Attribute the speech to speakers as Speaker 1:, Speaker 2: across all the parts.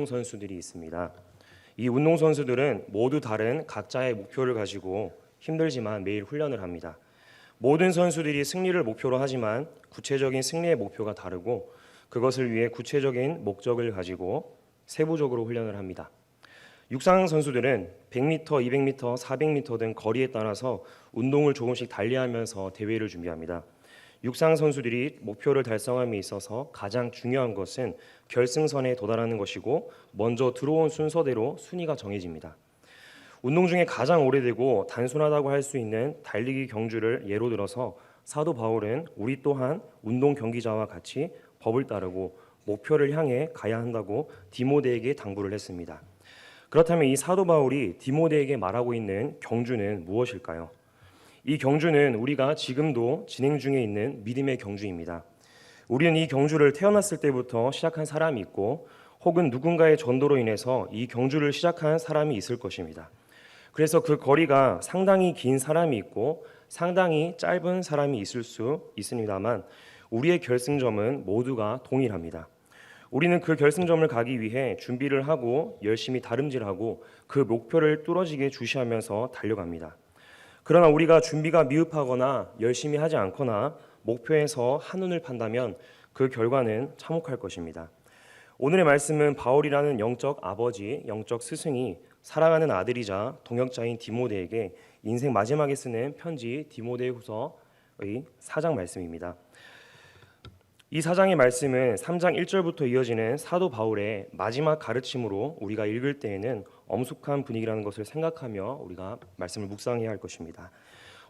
Speaker 1: 운동 선수들이 있습니다. 이 운동 선수들은 모두 다른 각자의 목표를 가지고 힘들지만 매일 훈련을 합니다. 모든 선수들이 승리를 목표로 하지만 구체적인 승리의 목표가 다르고 그것을 위해 구체적인 목적을 가지고 세부적으로 훈련을 합니다. 육상 선수들은 100m, 200m, 400m 등 거리에 따라서 운동을 조금씩 달리하면서 대회를 준비합니다. 육상 선수들이 목표를 달성함에 있어서 가장 중요한 것은 결승선에 도달하는 것이고 먼저 들어온 순서대로 순위가 정해집니다. 운동 중에 가장 오래되고 단순하다고 할 수 있는 달리기 경주를 예로 들어서 사도 바울은 우리 또한 운동 경기자와 같이 법을 따르고 목표를 향해 가야 한다고 디모데에게 당부를 했습니다. 그렇다면 이 사도 바울이 디모데에게 말하고 있는 경주는 무엇일까요? 이 경주는 우리가 지금도 진행 중에 있는 믿음의 경주입니다. 우리는 이 경주를 태어났을 때부터 시작한 사람이 있고 혹은 누군가의 전도로 인해서 이 경주를 시작한 사람이 있을 것입니다. 그래서 그 거리가 상당히 긴 사람이 있고 상당히 짧은 사람이 있을 수 있습니다만 우리의 결승점은 모두가 동일합니다. 우리는 그 결승점을 가기 위해 준비를 하고 열심히 다름질하고 그 목표를 뚫어지게 주시하면서 달려갑니다. 그러나 우리가 준비가 미흡하거나 열심히 하지 않거나 목표에서 한눈을 판다면 그 결과는 참혹할 것입니다. 오늘의 말씀은 바울이라는 영적 아버지, 영적 스승이 사랑하는 아들이자 동역자인 디모데에게 인생 마지막에 쓰는 편지 디모데후서의 사장 말씀입니다. 이 사장의 말씀은 3장 1절부터 이어지는 사도 바울의 마지막 가르침으로 우리가 읽을 때에는 엄숙한 분위기라는 것을 생각하며 우리가 말씀을 묵상해야 할 것입니다.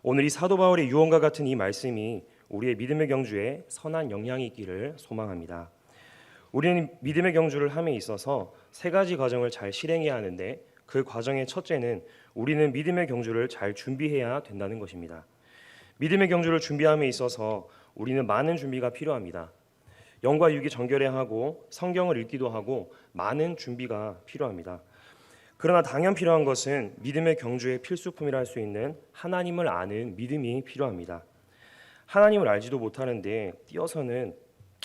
Speaker 1: 오늘 이 사도 바울의 유언과 같은 이 말씀이 우리의 믿음의 경주에 선한 영향이 있기를 소망합니다. 우리는 믿음의 경주를 함에 있어서 세 가지 과정을 잘 실행해야 하는데 그 과정의 첫째는 우리는 믿음의 경주를 잘 준비해야 된다는 것입니다. 믿음의 경주를 준비함에 있어서 우리는 많은 준비가 필요합니다. 영과 육이 정결해야 하고 성경을 읽기도 하고 많은 준비가 필요합니다. 그러나 당연 필요한 것은 믿음의 경주의 필수품이라 할 수 있는 하나님을 아는 믿음이 필요합니다. 하나님을 알지도 못하는데 뛰어서는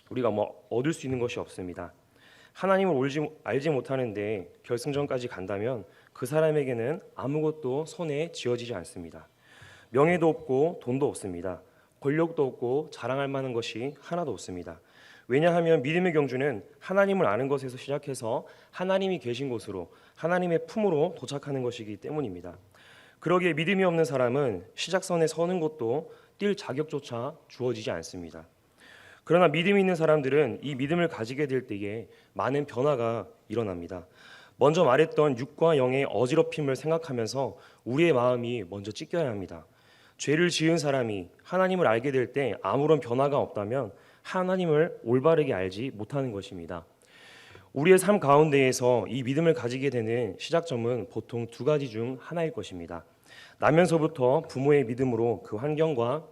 Speaker 1: 우리가 뭐 얻을 수 있는 것이 없습니다. 하나님을 알지, 못하는데 결승전까지 간다면 그 사람에게는 아무것도 손에 쥐어지지 않습니다. 명예도 없고 돈도 없습니다. 권력도 없고 자랑할 만한 것이 하나도 없습니다. 왜냐하면 믿음의 경주는 하나님을 아는 것에서 시작해서 하나님이 계신 곳으로 하나님의 품으로 도착하는 것이기 때문입니다. 그러기에 믿음이 없는 사람은 시작선에 서는 것도 뛸 자격조차 주어지지 않습니다. 그러나 믿음이 있는 사람들은 이 믿음을 가지게 될 때에 많은 변화가 일어납니다. 먼저 말했던 육과 영의 어지럽힘을 생각하면서 우리의 마음이 먼저 찢겨야 합니다. 죄를 지은 사람이 하나님을 알게 될 때 아무런 변화가 없다면 하나님을 올바르게 알지 못하는 것입니다. 우리의 삶 가운데에서 이 믿음을 가지게 되는 시작점은 보통 두 가지 중 하나일 것입니다. 나면서부터 부모의 믿음으로 그 환경과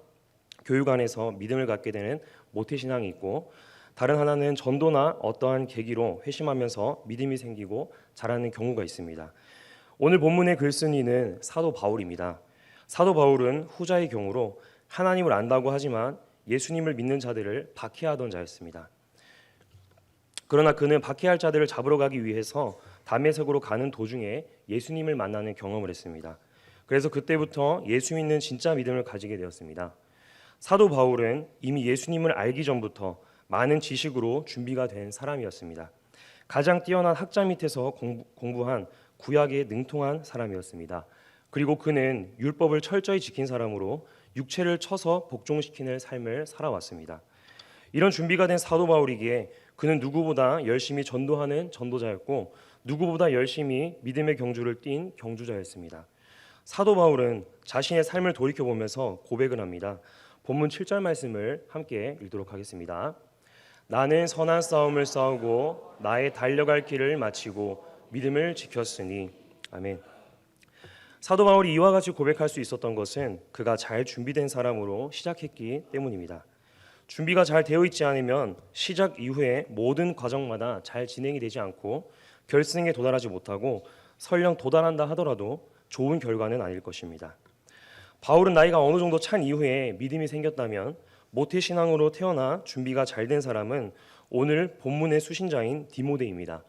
Speaker 1: 교육 안에서 믿음을 갖게 되는 모태 신앙이 있고 다른 하나는 전도나 어떠한 계기로 회심하면서 믿음이 생기고 자라는 경우가 있습니다. 오늘 본문의 글쓴이는 사도 바울입니다. 사도 바울은 후자의 경우로 하나님을 안다고 하지만 예수님을 믿는 자들을 박해하던 자였습니다. 그러나 그는 박해할 자들을 잡으러 가기 위해서 담에색으로 가는 도중에 예수님을 만나는 경험을 했습니다. 그래서 그때부터 예수 믿는 진짜 믿음을 가지게 되었습니다. 사도 바울은 이미 예수님을 알기 전부터 많은 지식으로 준비가 된 사람이었습니다. 가장 뛰어난 학자 밑에서 공부, 공부한 구약에 능통한 사람이었습니다. 그리고 그는 율법을 철저히 지킨 사람으로 육체를 쳐서 복종시키는 삶을 살아왔습니다. 이런 준비가 된 사도 바울이기에 그는 누구보다 열심히 전도하는 전도자였고 누구보다 열심히 믿음의 경주를 띈 경주자였습니다. 사도 바울은 자신의 삶을 돌이켜 보면서 고백을 합니다. 본문 7절 말씀을 함께 읽도록 하겠습니다. 나는 선한 싸움을 싸우고 나의 달려갈 길을 마치고 믿음을 지켰으니 아멘. 사도 바울이 이와 같이 고백할 수 있었던 것은 그가 잘 준비된 사람으로 시작했기 때문입니다. 준비가 잘 되어 있지 않으면 시작 이후에 모든 과정마다 잘 진행이 되지 않고 결승에 도달하지 못하고 설령 도달한다 하더라도 좋은 결과는 아닐 것입니다. 바울은 나이가 어느 정도 찬 이후에 믿음이 생겼다면 모태 신앙으로 태어나 준비가 잘 된 사람은 오늘 본문의 수신자인 디모데입니다.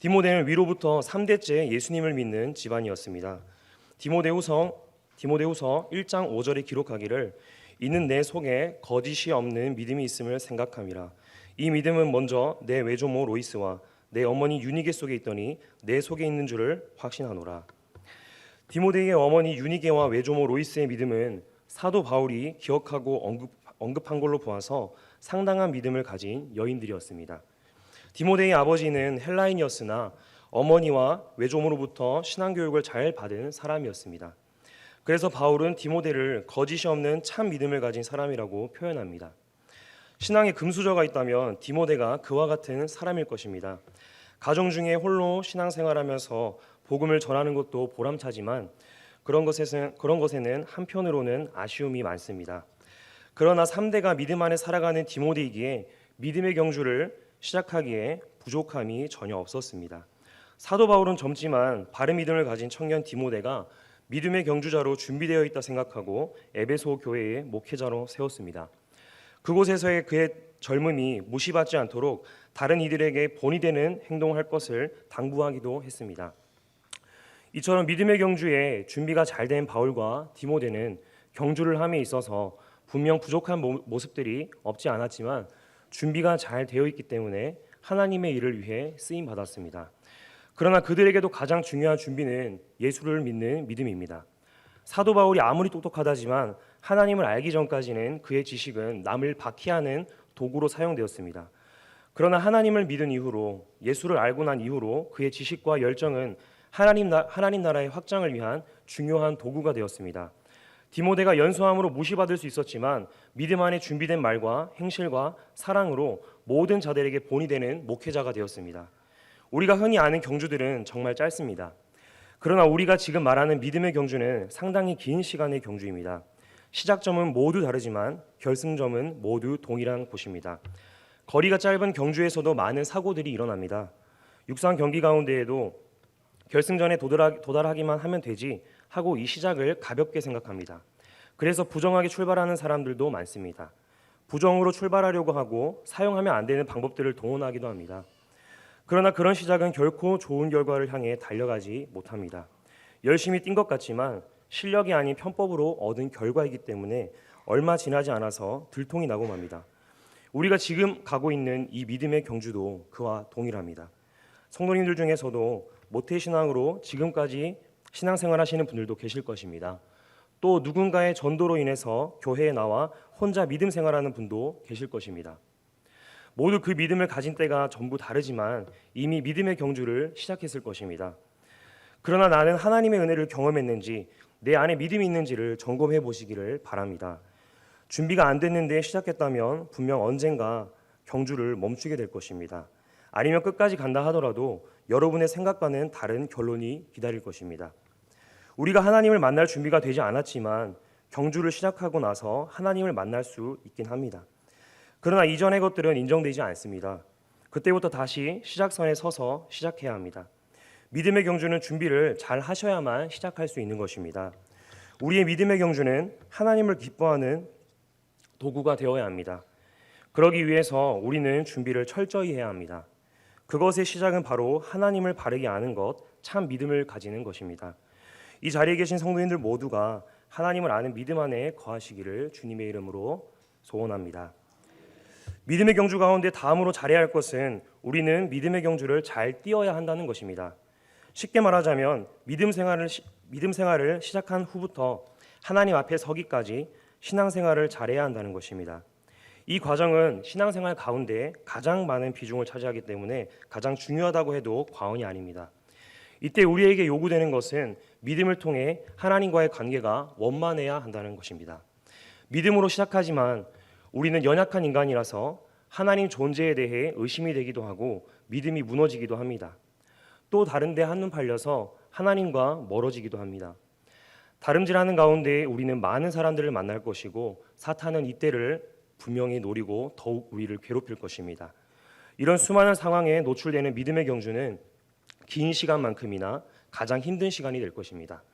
Speaker 1: 디모데는 위로부터 3대째 예수님을 믿는 집안이었습니다. 디모데후서 디모데후서 1장 5절에 기록하기를 이는 내 속에 거짓이 없는 믿음이 있음을 생각함이라. 이 믿음은 먼저 내 외조모 로이스와 내 어머니 유니게 속에 있더니 내 속에 있는 줄을 확신하노라. 디모데의 어머니 유니게와 외조모 로이스의 믿음은 사도 바울이 기억하고 언급, 언급한 걸로 보아서 상당한 믿음을 가진 여인들이었습니다. 디모데의 아버지는 헬라인이었으나 어머니와 외조모로부터 신앙 교육을 잘 받은 사람이었습니다. 그래서 바울은 디모데를 거짓이 없는 참 믿음을 가진 사람이라고 표현합니다. 신앙에 금수저가 있다면 디모데가 그와 같은 사람일 것입니다. 가정 중에 홀로 신앙생활하면서 복음을 전하는 것도 보람차지만 그런 것에는 그런 것에는 한편으로는 아쉬움이 많습니다. 그러나 3대가 믿음 안에 살아가는 디모데이기에 믿음의 경주를 시작하기에 부족함이 전혀 없었습니다. 사도 바울은 젊지만 바른 믿음을 가진 청년 디모데가 믿음의 경주자로 준비되어 있다 생각하고 에베소 교회의 목회자로 세웠습니다. 그곳에서의 그의 젊음이 무시받지 않도록 다른 이들에게 본이 되는 행동을 할 것을 당부하기도 했습니다. 이처럼 믿음의 경주에 준비가 잘 된 바울과 디모데는 경주를 함에 있어서 분명 부족한 모- 모습들이 없지 않았지만 준비가 잘 되어 있기 때문에 하나님의 일을 위해 쓰임 받았습니다. 그러나 그들에게도 가장 중요한 준비는 예수를 믿는 믿음입니다. 사도 바울이 아무리 똑똑하다지만 하나님을 알기 전까지는 그의 지식은 남을 바퀴하는 도구로 사용되었습니다. 그러나 하나님을 믿은 이후로 예수를 알고 난 이후로 그의 지식과 열정은 하나님, 나, 하나님 나라의 확장을 위한 중요한 도구가 되었습니다. 디모데가 연소함으로 무시받을 수 있었지만 믿음 안에 준비된 말과 행실과 사랑으로 모든 자들에게 본이 되는 목회자가 되었습니다. 우리가 흔히 아는 경주들은 정말 짧습니다. 그러나 우리가 지금 말하는 믿음의 경주는 상당히 긴 시간의 경주입니다. 시작점은 모두 다르지만 결승점은 모두 동일한 곳입니다. 거리가 짧은 경주에서도 많은 사고들이 일어납니다. 육상 경기 가운데에도 결승전에 도달하, 도달하기만 하면 되지 하고 이 시작을 가볍게 생각합니다. 그래서 부정하게 출발하는 사람들도 많습니다. 부정으로 출발하려고 하고 사용하면 안 되는 방법들을 동원하기도 합니다. 그러나 그런 시작은 결코 좋은 결과를 향해 달려가지 못합니다. 열심히 뛴 것 같지만 실력이 아닌 편법으로 얻은 결과이기 때문에 얼마 지나지 않아서 들통이 나고 맙니다. 우리가 지금 가고 있는 이 믿음의 경주도 그와 동일합니다. 성도님들 중에서도 모태 신앙으로 지금까지 신앙생활 하시는 분들도 계실 것입니다. 또 누군가의 전도로 인해서 교회에 나와 혼자 믿음 생활하는 분도 계실 것입니다. 모두 그 믿음을 가진 때가 전부 다르지만 이미 믿음의 경주를 시작했을 것입니다. 그러나 나는 하나님의 은혜를 경험했는지 내 안에 믿음이 있는지를 점검해 보시기를 바랍니다. 준비가 안 됐는데 시작했다면 분명 언젠가 경주를 멈추게 될 것입니다. 아니면 끝까지 간다 하더라도 여러분의 생각과는 다른 결론이 기다릴 것입니다. 우리가 하나님을 만날 준비가 되지 않았지만 경주를 시작하고 나서 하나님을 만날 수 있긴 합니다. 그러나 이전의 것들은 인정되지 않습니다. 그때부터 다시 시작선에 서서 시작해야 합니다. 믿음의 경주는 준비를 잘 하셔야만 시작할 수 있는 것입니다. 우리의 믿음의 경주는 하나님을 기뻐하는 도구가 되어야 합니다. 그러기 위해서 우리는 준비를 철저히 해야 합니다. 그것의 시작은 바로 하나님을 바르게 아는 것, 참 믿음을 가지는 것입니다. 이 자리에 계신 성도님들 모두가 하나님을 아는 믿음 안에 거하시기를 주님의 이름으로 소원합니다. 믿음의 경주 가운데 다음으로 잘해야 할 것은 우리는 믿음의 경주를 잘 띄어야 한다는 것입니다. 쉽게 말하자면 믿음 생활을 시- 믿음 생활을 시작한 후부터 하나님 앞에 서기까지 신앙 생활을 잘해야 한다는 것입니다. 이 과정은 신앙생활 가운데 가장 많은 비중을 차지하기 때문에 가장 중요하다고 해도 과언이 아닙니다. 이때 우리에게 요구되는 것은 믿음을 통해 하나님과의 관계가 원만해야 한다는 것입니다. 믿음으로 시작하지만 우리는 연약한 인간이라서 하나님 존재에 대해 의심이 되기도 하고 믿음이 무너지기도 합니다. 또 다른데 한눈 팔려서 하나님과 멀어지기도 합니다. 다름질하는 가운데 우리는 많은 사람들을 만날 것이고 사탄은 이때를 분명히 노리고 더욱 우리를 괴롭힐 것입니다. 이런 수많은 상황에 노출되는 믿음의 경주는 긴 시간만큼이나 가장 힘든 시간이 될 것입니다.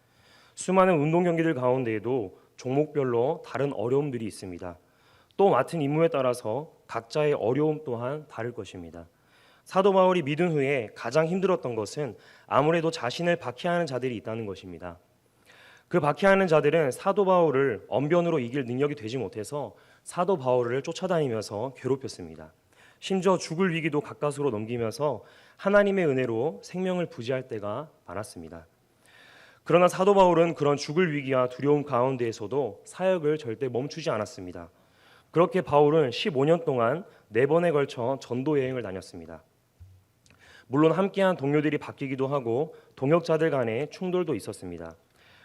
Speaker 1: 수많은 운동 경기들 가운데에도 종목별로 다른 어려움들이 있습니다. 또 맡은 임무에 따라서 각자의 어려움 또한 다를 것입니다. 사도 바울이 믿은 후에 가장 힘들었던 것은 아무래도 자신을 박해하는 자들이 있다는 것입니다. 그 박해하는 자들은 사도 바울을 언변으로 이길 능력이 되지 못해서 사도 바울을 쫓아다니면서 괴롭혔습니다. 심지어 죽을 위기도 가까스로 넘기면서 하나님의 은혜로 생명을 부지할 때가 많았습니다. 그러나 사도 바울은 그런 죽을 위기와 두려움 가운데에서도 사역을 절대 멈추지 않았습니다. 그렇게 바울은 15년 동안 네 번에 걸쳐 전도 여행을 다녔습니다. 물론 함께한 동료들이 바뀌기도 하고 동역자들 간의 충돌도 있었습니다.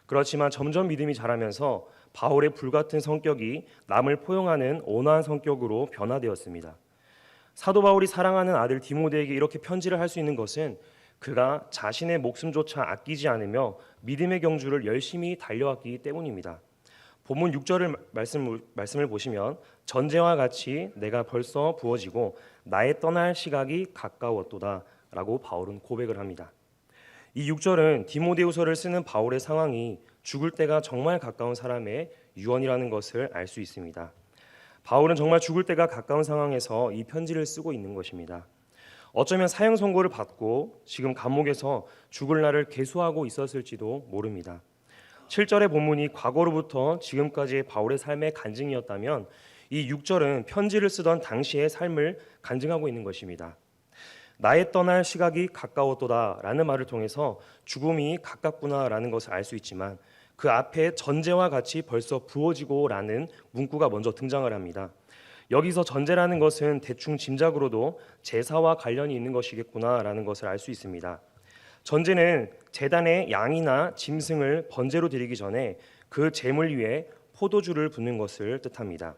Speaker 1: 그렇지만 점점 믿음이 자라면서 바울의 불같은 성격이 남을 포용하는 온화한 성격으로 변화되었습니다. 사도 바울이 사랑하는 아들 디모데에게 이렇게 편지를 할 수 있는 것은 그가 자신의 목숨조차 아끼지 않으며 믿음의 경주를 열심히 달려왔기 때문입니다. 본문 6절을 말씀, 말씀을 보시면 전제와 같이 내가 벌써 부어지고 나의 떠날 시각이 가까웠도다라고 바울은 고백을 합니다. 이 6절은 디모데후서를 쓰는 바울의 상황이 죽을 때가 정말 가까운 사람의 유언이라는 것을 알 수 있습니다. 바울은 정말 죽을 때가 가까운 상황에서 이 편지를 쓰고 있는 것입니다. 어쩌면 사형 선고를 받고 지금 감옥에서 죽을 날을 계수하고 있었을지도 모릅니다. 7절의 본문이 과거로부터 지금까지의 바울의 삶의 간증이었다면 이 6절은 편지를 쓰던 당시의 삶을 간증하고 있는 것입니다. 나의 떠날 시각이 가까웠도다라는 말을 통해서 죽음이 가깝구나라는 것을 알 수 있지만 그 앞에 전제와 같이 벌써 부어지고라는 문구가 먼저 등장을 합니다. 여기서 전제라는 것은 대충 짐작으로도 제사와 관련이 있는 것이겠구나라는 것을 알 수 있습니다. 전제는 제단에 양이나 짐승을 번제로 드리기 전에 그 제물 위에 포도주를 붓는 것을 뜻합니다.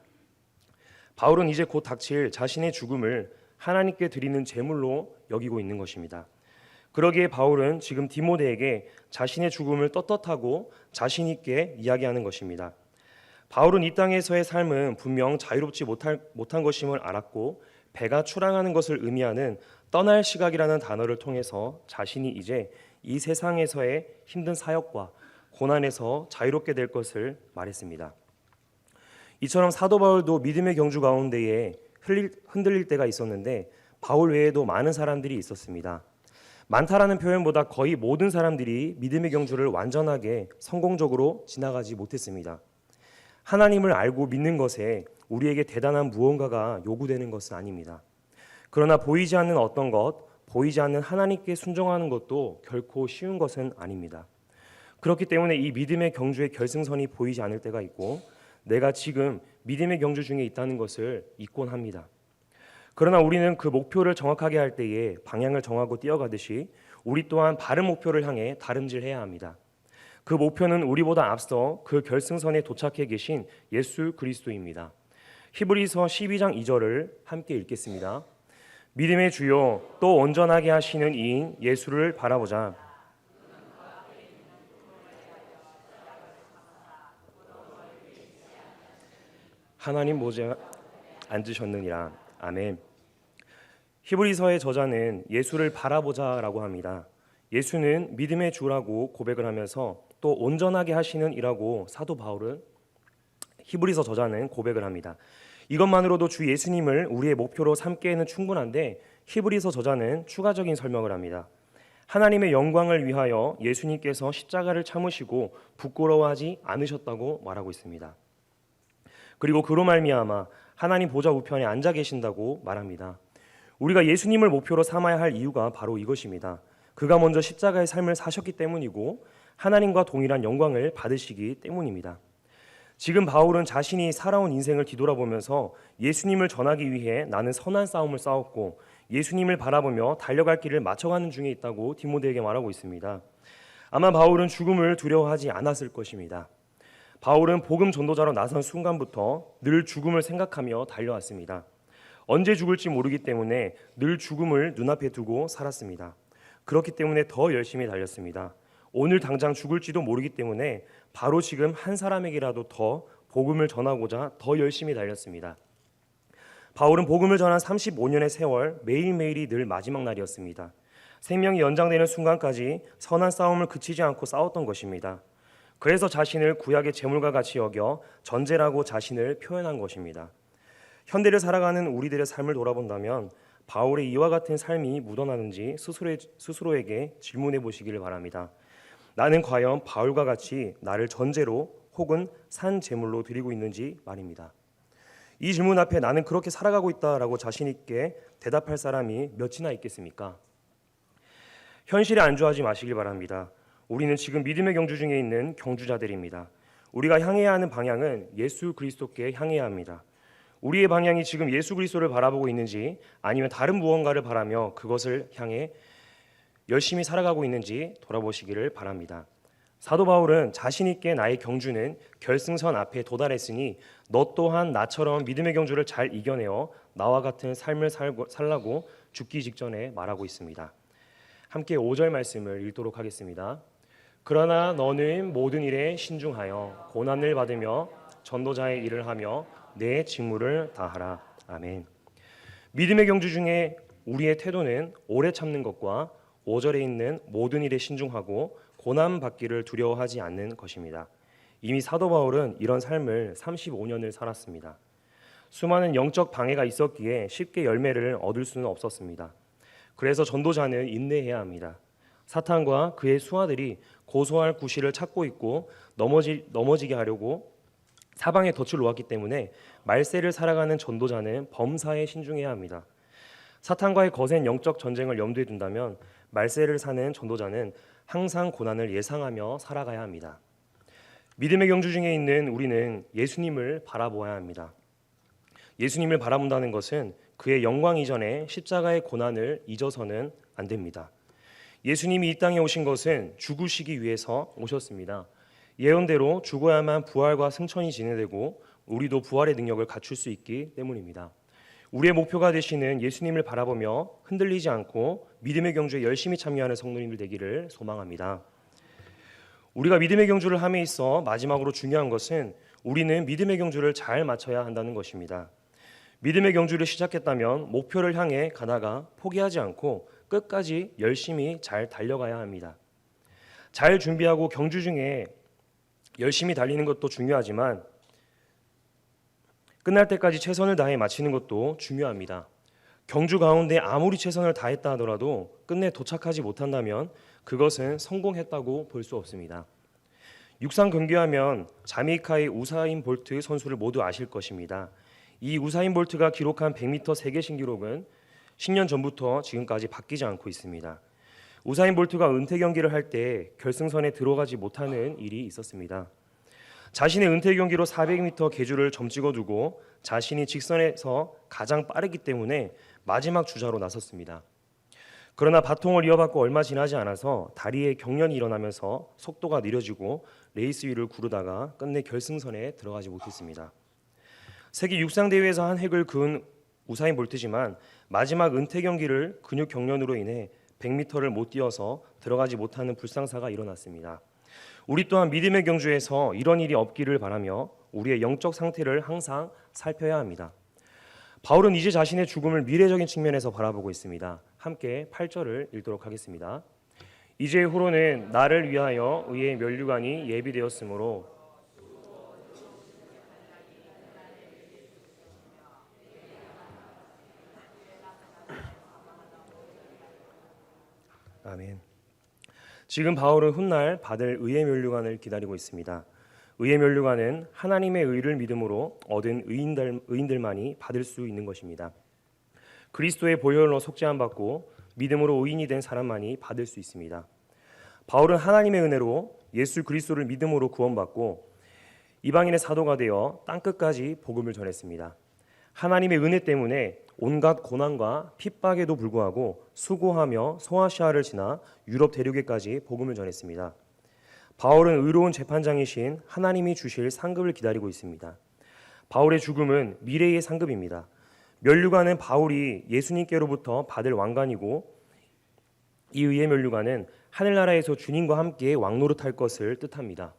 Speaker 1: 바울은 이제 곧 닥칠 자신의 죽음을 하나님께 드리는 제물로 여기고 있는 것입니다. 그러기에 바울은 지금 디모데에게 자신의 죽음을 떳떳하고 자신 있게 이야기하는 것입니다. 바울은 이 땅에서의 삶은 분명 자유롭지 못할, 못한 것임을 알았고 배가 출항하는 것을 의미하는 떠날 시각이라는 단어를 통해서 자신이 이제 이 세상에서의 힘든 사역과 고난에서 자유롭게 될 것을 말했습니다. 이처럼 사도 바울도 믿음의 경주 가운데에 흔들릴 때가 있었는데 바울 외에도 많은 사람들이 있었습니다. 많다라는 표현보다 거의 모든 사람들이 믿음의 경주를 완전하게 성공적으로 지나가지 못했습니다. 하나님을 알고 믿는 것에 우리에게 대단한 무언가가 요구되는 것은 아닙니다. 그러나 보이지 않는 어떤 것, 보이지 않는 하나님께 순종하는 것도 결코 쉬운 것은 아닙니다. 그렇기 때문에 이 믿음의 경주의 결승선이 보이지 않을 때가 있고 내가 지금 믿음의 경주 중에 있다는 것을 잊곤 합니다. 그러나 우리는 그 목표를 정확하게 할 때에 방향을 정하고 뛰어가듯이 우리 또한 바른 목표를 향해 다름질해야 합니다. 그 목표는 우리보다 앞서 그 결승선에 도착해 계신 예수 그리스도입니다. 히브리서 12장 2절을 함께 읽겠습니다. 믿음의 주요 또 온전하게 하시는 이인 예수를 바라보자. 하나님 모자 앉으셨느니라. 아멘. 히브리서의 저자는 예수를 바라보자라고 합니다. 예수는 믿음의 주라고 고백을 하면서 또 온전하게 하시는 이라고 사도 바울은 히브리서 저자는 고백을 합니다. 이것만으로도 주 예수님을 우리의 목표로 삼기에는 충분한데 히브리서 저자는 추가적인 설명을 합니다. 하나님의 영광을 위하여 예수님께서 십자가를 참으시고 부끄러워하지 않으셨다고 말하고 있습니다. 그리고 그로 말미암아 하나님 보좌 우편에 앉아 계신다고 말합니다. 우리가 예수님을 목표로 삼아야 할 이유가 바로 이것입니다. 그가 먼저 십자가의 삶을 사셨기 때문이고 하나님과 동일한 영광을 받으시기 때문입니다. 지금 바울은 자신이 살아온 인생을 뒤돌아보면서 예수님을 전하기 위해 나는 선한 싸움을 싸웠고 예수님을 바라보며 달려갈 길을 맞춰가는 중에 있다고 디모데에게 말하고 있습니다. 아마 바울은 죽음을 두려워하지 않았을 것입니다. 바울은 복음 전도자로 나선 순간부터 늘 죽음을 생각하며 달려왔습니다. 언제 죽을지 모르기 때문에 늘 죽음을 눈앞에 두고 살았습니다. 그렇기 때문에 더 열심히 달렸습니다. 오늘 당장 죽을지도 모르기 때문에 바로 지금 한 사람에게라도 더 복음을 전하고자 더 열심히 달렸습니다. 바울은 복음을 전한 35년의 세월 매일매일이 늘 마지막 날이었습니다. 생명이 연장되는 순간까지 선한 싸움을 그치지 않고 싸웠던 것입니다. 그래서 자신을 구약의 제물과 같이 여겨 전제라고 자신을 표현한 것입니다. 현대를 살아가는 우리들의 삶을 돌아본다면 바울의 이와 같은 삶이 묻어나는지 스스로, 스스로에 게 질문해 보시기를 바랍니다. 나는 과연 바울과 같이 나를 전제로 혹은 산 제물로 드리고 있는지 말입니다. 이 질문 앞에 나는 그렇게 살아가고 있다라고 자신 있게 대답할 사람이 몇이나 있겠습니까? 현실에 안주하지 마시길 바랍니다. 우리는 지금 믿음의 경주 중에 있는 경주자들입니다. 우리가 향해야 하는 방향은 예수 그리스도께 향해야 합니다. 우리의 방향이 지금 예수 그리스도를 바라보고 있는지 아니면 다른 무언가를 바라며 그것을 향해 열심히 살아가고 있는지 돌아보시기를 바랍니다. 사도 바울은 자신 있게 나의 경주는 결승선 앞에 도달했으니 너 또한 나처럼 믿음의 경주를 잘 이겨내어 나와 같은 삶을 살고, 살라고 죽기 직전에 말하고 있습니다. 함께 5절 말씀을 읽도록 하겠습니다. 그러나 너는 모든 일에 신중하여 고난을 받으며 전도자의 일을 하며 내 직무를 다하라. 아멘. 믿음의 경주 중에 우리의 태도는 오래 참는 것과 5절에 있는 모든 일에 신중하고 고난 받기를 두려워하지 않는 것입니다. 이미 사도 바울은 이런 삶을 35년을 살았습니다. 수많은 영적 방해가 있었기에 쉽게 열매를 얻을 수는 없었습니다. 그래서 전도자는 인내해야 합니다. 사탄과 그의 수하들이 고소할 구실을 찾고 있고 넘어지, 넘어지게 하려고 사방에 덫을 놓았기 때문에 말세를 살아가는 전도자는 범사에 신중해야 합니다. 사탄과의 거센 영적 전쟁을 염두에 둔다면 말세를 사는 전도자는 항상 고난을 예상하며 살아가야 합니다. 믿음의 경주 중에 있는 우리는 예수님을 바라보아야 합니다. 예수님을 바라본다는 것은 그의 영광 이전에 십자가의 고난을 잊어서는 안 됩니다. 예수님이 이 땅에 오신 것은 죽으시기 위해서 오셨습니다. 예언대로 죽어야만 부활과 승천이 진행되고 우리도 부활의 능력을 갖출 수 있기 때문입니다. 우리의 목표가 되시는 예수님을 바라보며 흔들리지 않고 믿음의 경주에 열심히 참여하는 성도님들 되기를 소망합니다. 우리가 믿음의 경주를 함에 있어 마지막으로 중요한 것은 우리는 믿음의 경주를 잘 마쳐야 한다는 것입니다. 믿음의 경주를 시작했다면 목표를 향해 가다가 포기하지 않고 끝까지 열심히 잘 달려가야 합니다. 잘 준비하고 경주 중에 열심히 달리는 것도 중요하지만 끝날 때까지 최선을 다해 마치는 것도 중요합니다. 경주 가운데 아무리 최선을 다했다 하더라도 끝내 도착하지 못한다면 그것은 성공했다고 볼 수 없습니다. 육상 경기하면 자메이카의 우사인 볼트 선수를 모두 아실 것입니다. 이 우사인 볼트가 기록한 100m 세계 신기록은 10년 전부터 지금까지 바뀌지 않고 있습니다. 우사인 볼트가 은퇴 경기를 할 때 결승선에 들어가지 못하는 일이 있었습니다. 자신의 은퇴 경기로 400m 계주를 점찍어 두고 자신이 직선에서 가장 빠르기 때문에 마지막 주자로 나섰습니다. 그러나 바통을 이어받고 얼마 지나지 않아서 다리에 경련이 일어나면서 속도가 느려지고 레이스 위를 구르다가 끝내 결승선에 들어가지 못했습니다. 세계 육상 대회에서 한 획을 그은 우사인 볼트지만 마지막 은퇴 경기를 근육 경련으로 인해 100m를 못 뛰어서 들어가지 못하는 불상사가 일어났습니다. 우리 또한 믿음의 경주에서 이런 일이 없기를 바라며 우리의 영적 상태를 항상 살펴야 합니다. 바울은 이제 자신의 죽음을 미래적인 측면에서 바라보고 있습니다. 함께 8절을 읽도록 하겠습니다. 이제 후로는 나를 위하여 의의 면류관이 예비되었으므로 아멘. 지금 바울은 훗날 받을 의의 면류관을 기다리고 있습니다. 의의 면류관은 하나님의 의를 믿음으로 얻은 의인들, 의인들만이 받을 수 있는 것입니다. 그리스도의 보혈로 속죄함 받고 믿음으로 의인이 된 사람만이 받을 수 있습니다. 바울은 하나님의 은혜로 예수 그리스도를 믿음으로 구원받고 이방인의 사도가 되어 땅 끝까지 복음을 전했습니다. 하나님의 은혜 때문에 온갖 고난과 핍박에도 불구하고 수고하며 소아시아를 지나 유럽 대륙에까지 복음을 전했습니다. 바울은 의로운 재판장이신 하나님이 주실 상급을 기다리고 있습니다. 바울의 죽음은 미래의 상급입니다. 면류관은 바울이 예수님께로부터 받을 왕관이고 이 의의 면류관은 하늘나라에서 주님과 함께 왕노릇할 것을 뜻합니다.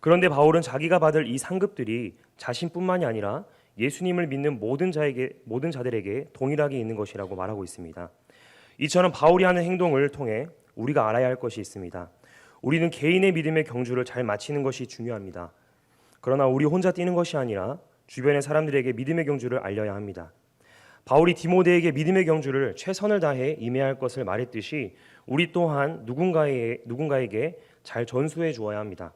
Speaker 1: 그런데 바울은 자기가 받을 이 상급들이 자신뿐만이 아니라 예수님을 믿는 모든 자에게 모든 자들에게 동일하게 있는 것이라고 말하고 있습니다. 이처럼 바울이 하는 행동을 통해 우리가 알아야 할 것이 있습니다. 우리는 개인의 믿음의 경주를 잘 마치는 것이 중요합니다. 그러나 우리 혼자 뛰는 것이 아니라 주변의 사람들에게 믿음의 경주를 알려야 합니다. 바울이 디모데에게 믿음의 경주를 최선을 다해 임해야 할 것을 말했듯이 우리 또한 누군가에, 누군가에게 잘 전수해 주어야 합니다.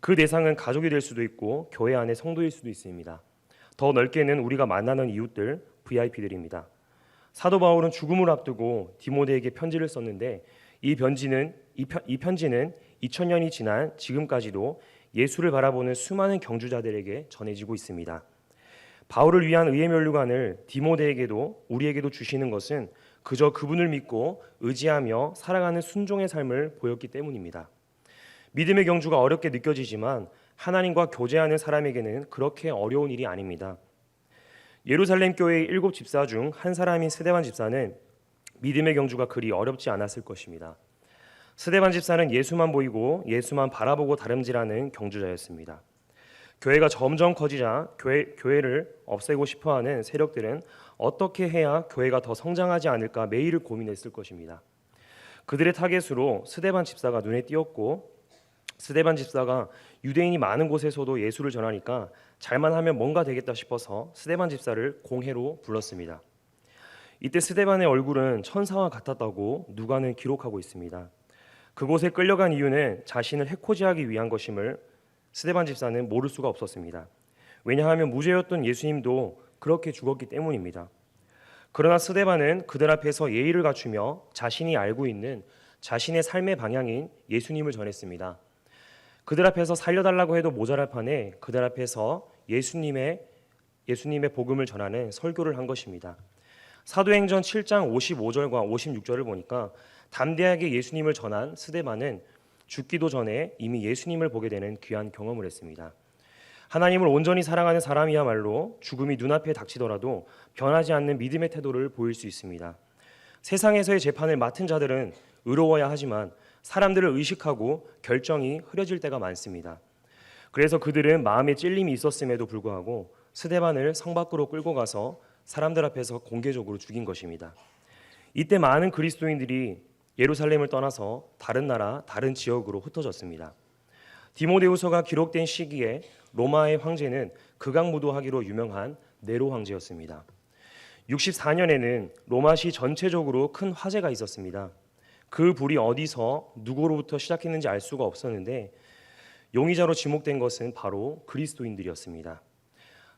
Speaker 1: 그 대상은 가족이 될 수도 있고 교회 안의 성도일 수도 있습니다. 더 넓게는 우리가 만나는 이웃들, VIP들입니다. 사도 바울은 죽음을 앞두고 디모데에게 편지를 썼는데 이 편지는 이, 편, 이 편지는 2000년이 지난 지금까지도 예수를 바라보는 수많은 경주자들에게 전해지고 있습니다. 바울을 위한 의의 면류관을 디모데에게도 우리에게도 주시는 것은 그저 그분을 믿고 의지하며 살아가는 순종의 삶을 보였기 때문입니다. 믿음의 경주가 어렵게 느껴지지만 하나님과 교제하는 사람에게는 그렇게 어려운 일이 아닙니다. 예루살렘 교회의 일곱 집사 중 한 사람인 스데반 집사는 믿음의 경주가 그리 어렵지 않았을 것입니다. 스데반 집사는 예수만 보이고 예수만 바라보고 다름질하는 경주자였습니다. 교회가 점점 커지자 교회, 교회를 없애고 싶어하는 세력들은 어떻게 해야 교회가 더 성장하지 않을까 매일 고민했을 것입니다. 그들의 타겟으로 스데반 집사가 눈에 띄었고 스데반 집사가 유대인이 많은 곳에서도 예수를 전하니까 잘만 하면 뭔가 되겠다 싶어서 스데반 집사를 공회로 불렀습니다. 이때 스데반의 얼굴은 천사와 같았다고 누가는 기록하고 있습니다. 그곳에 끌려간 이유는 자신을 해코지하기 위한 것임을 스데반 집사는 모를 수가 없었습니다. 왜냐하면 무죄였던 예수님도 그렇게 죽었기 때문입니다. 그러나 스데반은 그들 앞에서 예의를 갖추며 자신이 알고 있는 자신의 삶의 방향인 예수님을 전했습니다. 그들 앞에서 살려달라고 해도 모자랄 판에 그들 앞에서 예수님의 예수님의 복음을 전하는 설교를 한 것입니다. 사도행전 7장 55절과 56절을 보니까 담대하게 예수님을 전한 스데반은 죽기도 전에 이미 예수님을 보게 되는 귀한 경험을 했습니다. 하나님을 온전히 사랑하는 사람이야말로 죽음이 눈앞에 닥치더라도 변하지 않는 믿음의 태도를 보일 수 있습니다. 세상에서의 재판을 맡은 자들은 의로워야 하지만 사람들을 의식하고 결정이 흐려질 때가 많습니다. 그래서 그들은 마음에 찔림이 있었음에도 불구하고 스데반을 성 밖으로 끌고 가서 사람들 앞에서 공개적으로 죽인 것입니다. 이때 많은 그리스도인들이 예루살렘을 떠나서 다른 나라, 다른 지역으로 흩어졌습니다. 디모데후서가 기록된 시기에 로마의 황제는 극악무도하기로 유명한 네로 황제였습니다. 64년에는 로마시 전체적으로 큰 화재가 있었습니다. 그 불이 어디서 누구로부터 시작했는지 알 수가 없었는데 용의자로 지목된 것은 바로 그리스도인들이었습니다.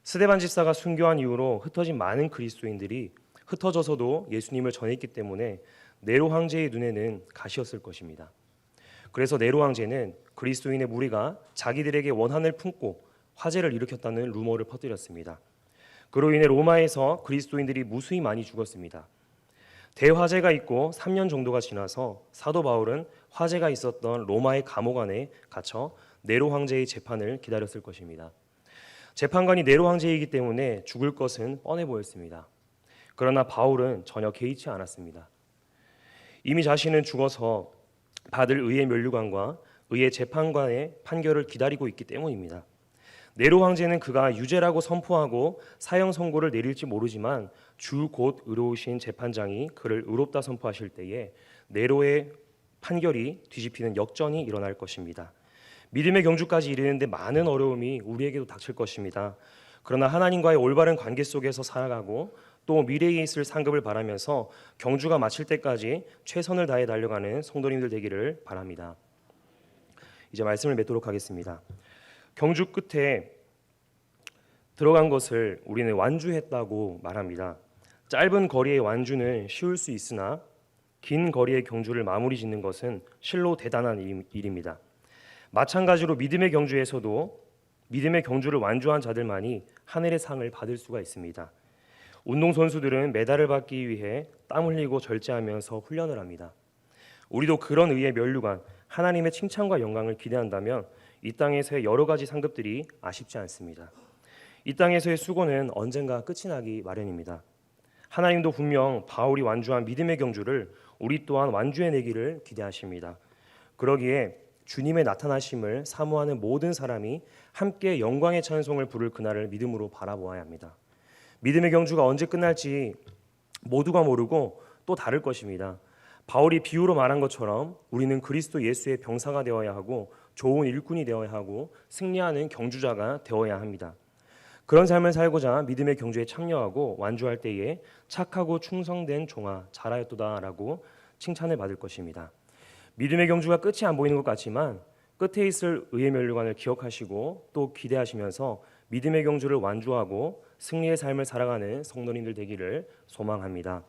Speaker 1: 스데반 집사가 순교한 이후로 흩어진 많은 그리스도인들이 흩어져서도 예수님을 전했기 때문에 네로 황제의 눈에는 가시였을 것입니다. 그래서 네로 황제는 그리스도인의 무리가 자기들에게 원한을 품고 화재를 일으켰다는 루머를 퍼뜨렸습니다. 그로 인해 로마에서 그리스도인들이 무수히 많이 죽었습니다. 대화재가 있고 3년 정도가 지나서 사도 바울은 화재가 있었던 로마의 감옥 안에 갇혀 네로 황제의 재판을 기다렸을 것입니다. 재판관이 네로 황제이기 때문에 죽을 것은 뻔해 보였습니다. 그러나 바울은 전혀 개의치 않았습니다. 이미 자신은 죽어서 받을 의의 면류관과 의의 재판관의 판결을 기다리고 있기 때문입니다. 네로 황제는 그가 유죄라고 선포하고 사형 선고를 내릴지 모르지만 주 곧 의로우신 재판장이 그를 의롭다 선포하실 때에 네로의 판결이 뒤집히는 역전이 일어날 것입니다. 믿음의 경주까지 이르는데 많은 어려움이 우리에게도 닥칠 것입니다. 그러나 하나님과의 올바른 관계 속에서 살아가고 또 미래에 있을 상급을 바라면서 경주가 마칠 때까지 최선을 다해 달려가는 성도님들 되기를 바랍니다. 이제 말씀을 맺도록 하겠습니다. 경주 끝에 들어간 것을 우리는 완주했다고 말합니다. 짧은 거리의 완주는 쉬울 수 있으나 긴 거리의 경주를 마무리 짓는 것은 실로 대단한 일입니다. 마찬가지로 믿음의 경주에서도 믿음의 경주를 완주한 자들만이 하늘의 상을 받을 수가 있습니다. 운동 선수들은 메달을 받기 위해 땀 흘리고 절제하면서 훈련을 합니다. 우리도 그런 의의 면류관 하나님의 칭찬과 영광을 기대한다면 이 땅에서의 여러 가지 상급들이 아쉽지 않습니다. 이 땅에서의 수고는 언젠가 끝이 나기 마련입니다. 하나님도 분명 바울이 완주한 믿음의 경주를 우리 또한 완주해내기를 기대하십니다. 그러기에 주님의 나타나심을 사모하는 모든 사람이 함께 영광의 찬송을 부를 그날을 믿음으로 바라보아야 합니다. 믿음의 경주가 언제 끝날지 모두가 모르고 또 다를 것입니다. 바울이 비유로 말한 것처럼 우리는 그리스도 예수의 병사가 되어야 하고 좋은 일꾼이 되어야 하고 승리하는 경주자가 되어야 합니다. 그런 삶을 살고자 믿음의 경주에 참여하고 완주할 때에 착하고 충성된 종아 잘하였도다라고 칭찬을 받을 것입니다. 믿음의 경주가 끝이 안 보이는 것 같지만 끝에 있을 의의 면류관을 기억하시고 또 기대하시면서 믿음의 경주를 완주하고 승리의 삶을 살아가는 성도님들 되기를 소망합니다.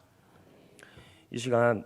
Speaker 1: 이 시간